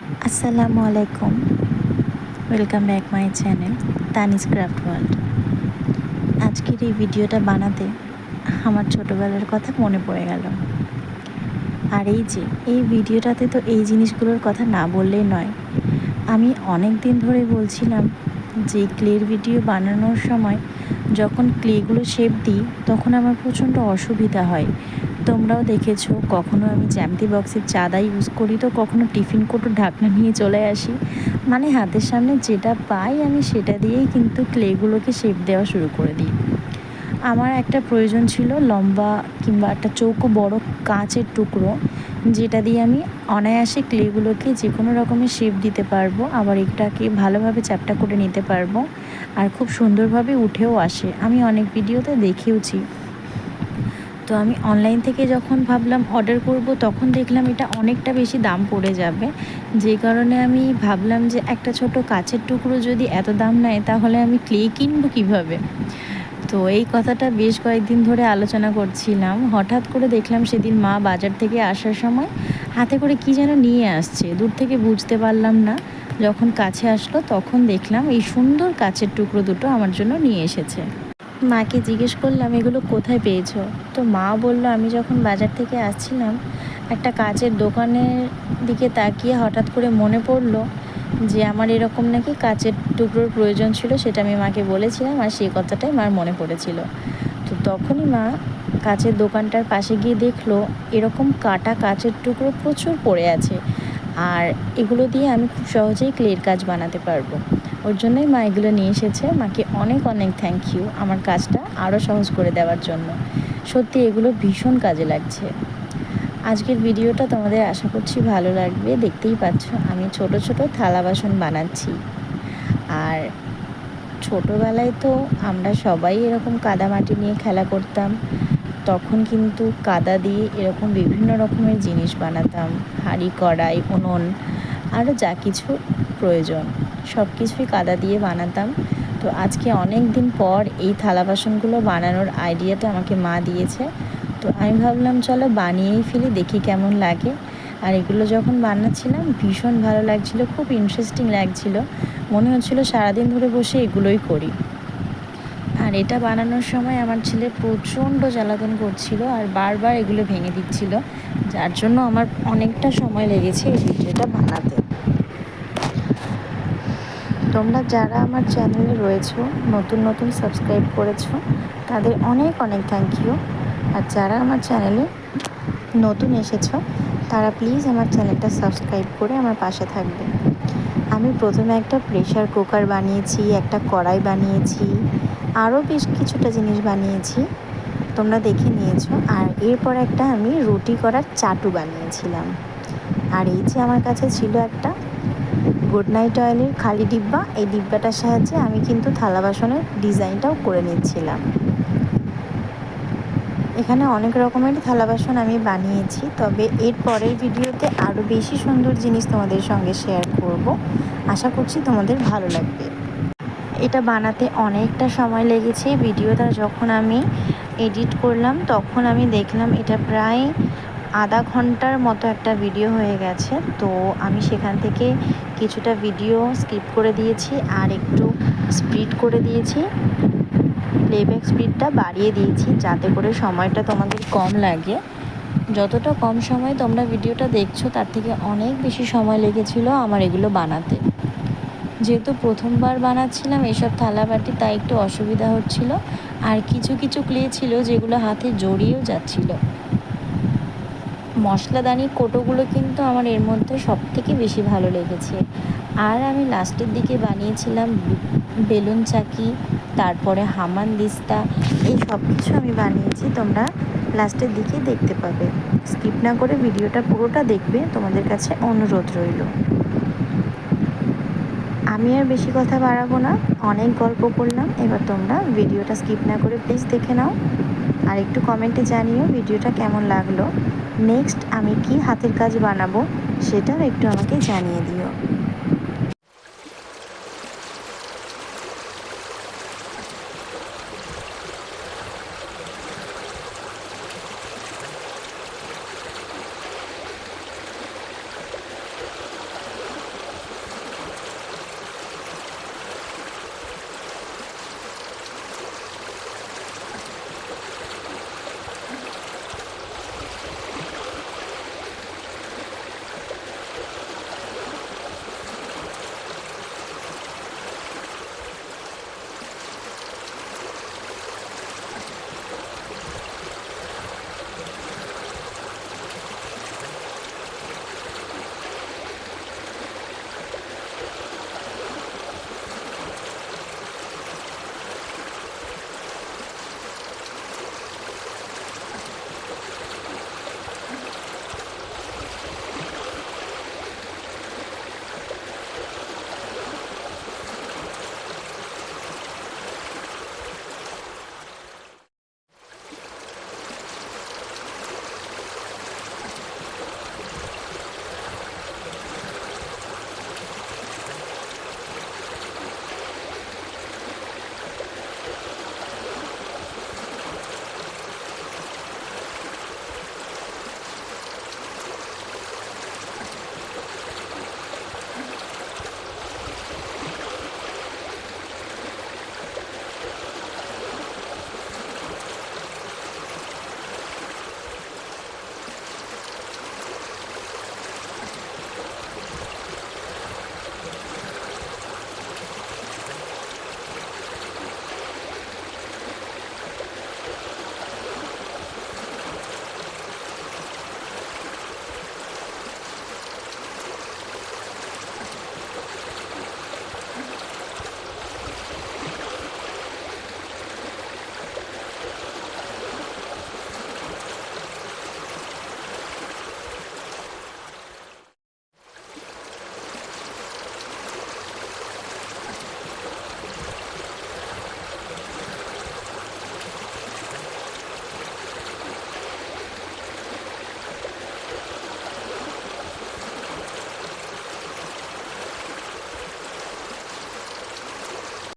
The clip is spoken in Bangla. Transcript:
আসসালামু আলাইকুম। Welcome back my channel Tanis craft world আজকের এই ভিডিওটা বানাতে আমার ছোটোবেলার কথা মনে পড়ে গেল। আর এই যে, এই ভিডিওটাতে তো এই জিনিসগুলোর কথা না বললেই নয়। আমি অনেক দিন ধরে বলছিলাম যে, ক্লের ভিডিও বানানোর সময় যখন ক্লেগুলো শেপ দিই, তখন আমার প্রচণ্ড অসুবিধা হয়। তোমরাও দেখেছ, কখনো আমি জ্যামতি বক্সের চাঁদা ইউজ করি তো কখনো টিফিন কোটো ঢাকনা নিয়ে চলে আসি। মানে হাতের সামনে যেটা পাই আমি সেটা দিয়েই কিন্তু ক্লেগুলোকে শেপ দেওয়া শুরু করে দিই। আমার একটা প্রয়োজন ছিল লম্বা কিংবা একটা চৌকো বড় কাঁচের টুকরো, যেটা দিয়ে আমি অনায়াসে ক্লেগুলোকে যে কোনো রকমের শেপ দিতে পারব, আবার এটাকে ভালোভাবে চ্যাপটা করে নিতে পারব, আর খুব সুন্দরভাবে উঠেও আসে। আমি অনেক ভিডিওতে দেখেওছি। তো আমি অনলাইন থেকে যখন ভাবলাম অর্ডার করব, তখন দেখলাম এটা অনেকটা বেশি দাম পড়ে যাবে। যে কারণে আমি ভাবলাম যে একটা ছোট কাচের টুকরো যদি এত দাম নেয়, তাহলে আমি ক্লে কিনবো কীভাবে? তো এই কথাটা বেশ কয়েকদিন ধরে আলোচনা করছিলাম। হঠাৎ করে দেখলাম সেদিন মা বাজার থেকে আসার সময় হাতে করে কি যেন নিয়ে আসছে, দূর থেকে বুঝতে পারলাম না। যখন কাছে আসলো, তখন দেখলাম এই সুন্দর কাচের টুকরো দুটো আমার জন্য নিয়ে এসেছে। মাকে জিজ্ঞেস করলাম, এগুলো কোথায় পেয়েছ? তো মা বলল, আমি যখন বাজার থেকে আসছিলাম, একটা কাচের দোকানের দিকে তাকিয়ে হঠাৎ করে মনে পড়ল যে আমার এরকম নাকি কাচের টুকরোর প্রয়োজন ছিল, সেটা আমি মাকে বলেছিলাম আর সেই কথাটাই মার মনে পড়েছিল। তো তখনই মা কাচের দোকানটার পাশে গিয়ে দেখল, এরকম কাটা কাচের টুকরো প্রচুর পড়ে আছে। আর এগুলো দিয়ে আমি খুব সহজেই ক্লের কাজ বানাতে পারব। ওর জন্যই মা এগুলো নিয়ে এসেছে। মাকে অনেক অনেক থ্যাংক ইউ আমার কাজটা আরও সহজ করে দেওয়ার জন্য। সত্যি এগুলো ভীষণ কাজে লাগছে। আজকের ভিডিওটা তোমাদের আশা করছি ভালো লাগবে। দেখতেই পাচ্ছ আমি ছোট ছোট থালা বাসন বানাচ্ছি। আর ছোটোবেলায় তো আমরা সবাই এরকম কাদা মাটি নিয়ে খেলা করতাম। তখন কিন্তু কাদা দিয়ে এরকম বিভিন্ন রকমের জিনিস বানাতাম। হাঁড়ি, কড়াই, উনুন আরও যা কিছু প্রয়োজন। সব কিছুই কাদা দিয়ে বানাতাম। তো আজকে অনেক দিন পর এই থালা বাসনগুলো বানানোর আইডিয়াটা আমাকে মা দিয়েছে। তো আমি ভাবলাম, চলো বানিয়েই ফেলি, দেখি কেমন লাগে। আর এগুলো যখন বানাচ্ছিলাম, ভীষণ ভালো লাগছিল, খুব ইন্টারেস্টিং লাগছিল। মনে হচ্ছিল সারাদিন ধরে বসে এগুলোই করি। আর এটা বানানোর সময় আমার ছেলে প্রচণ্ড জ্বালাতন করছিল আর বারবার এগুলো ভেঙে দিচ্ছিল, যার জন্য আমার অনেকটা সময় লেগেছে এই ভিডিওটা বানাতে। তোমরা যারা আমার চ্যানেলে রয়েছো, নতুন নতুন সাবস্ক্রাইব করেছ, তাদের অনেক অনেক থ্যাংক ইউ আর যারা আমার চ্যানেলে নতুন এসেছ, তারা প্লিজ আমার চ্যানেলটা সাবস্ক্রাইব করে আমার পাশে থাকবে। আমি প্রথমে একটা প্রেশার কুকার বানিয়েছি, একটা কড়াই বানিয়েছি, আরও বেশ কিছুটা জিনিস বানিয়েছি, তোমরা দেখে নিয়েছো। আর এরপর একটা আমি রুটি করার চাটু বানিয়েছিলাম। আর এই যে আমার কাছে ছিল একটা গুড নাইট অয়েলের খালি ডিব্বা। এই ডিব্বাটার সাহায্যে আমি কিন্তু থালা বাসনের ডিজাইনটাও করে নিচ্ছিলাম। এখানে অনেক রকমের থালা বাসন আমি বানিয়েছি, তবে এর পরের ভিডিওতে আরও বেশি সুন্দর জিনিস তোমাদের সঙ্গে শেয়ার করব। আশা করছি তোমাদের ভালো লাগবে। এটা বানাতে অনেকটা সময় লেগেছে। ভিডিওটা যখন আমি এডিট করলাম, তখন আমি দেখলাম এটা প্রায় আধা ঘণ্টার মতো একটা ভিডিও হয়ে গেছে। তো আমি সেখান থেকে কিছুটা ভিডিও স্কিপ করে দিয়েছি আর একটু স্পিড করে দিয়েছি। প্লেব্যাক স্পিডটা বাড়িয়ে দিয়েছি যাতে করে সময়টা তোমাদের কম লাগে। যতটা কম সময় তোমরা ভিডিওটা দেখছ, তার থেকে অনেক বেশি সময় লেগেছিল আমার এগুলো বানাতে। যেহেতু প্রথমবার বানাচ্ছিলাম এসব থালা বাটি তাই একটু অসুবিধা হচ্ছিল। আর কিছু কিছু ক্লে ছিল যেগুলো হাতে জড়িয়েও যাচ্ছিল। মশলাদানি কোটোগুলো কিন্তু আমার এর মধ্যে সব থেকে বেশি ভালো লেগেছে। আর আমি লাস্টের দিকে বানিয়েছিলাম বেলুন চাকি, তারপরে হামান দিস্তা, এই সব কিছু আমি বানিয়েছি, তোমরা লাস্টের দিকে দেখতে পাবে। স্কিপ না করে ভিডিওটা পুরোটা দেখবে, তোমাদের কাছে অনুরোধ রইল। আমি আর বেশি কথা বাড়াবো না, অনেক গল্প করলাম, এবার তোমরা ভিডিওটা স্কিপ না করে প্লিজ দেখে নাও। আর একটু কমেন্টে জানিও ভিডিওটা কেমন লাগল। নেক্সট আমি কি হাতের কাজ বানাবো সেটাও একটু আমাকে জানিয়ে দিও।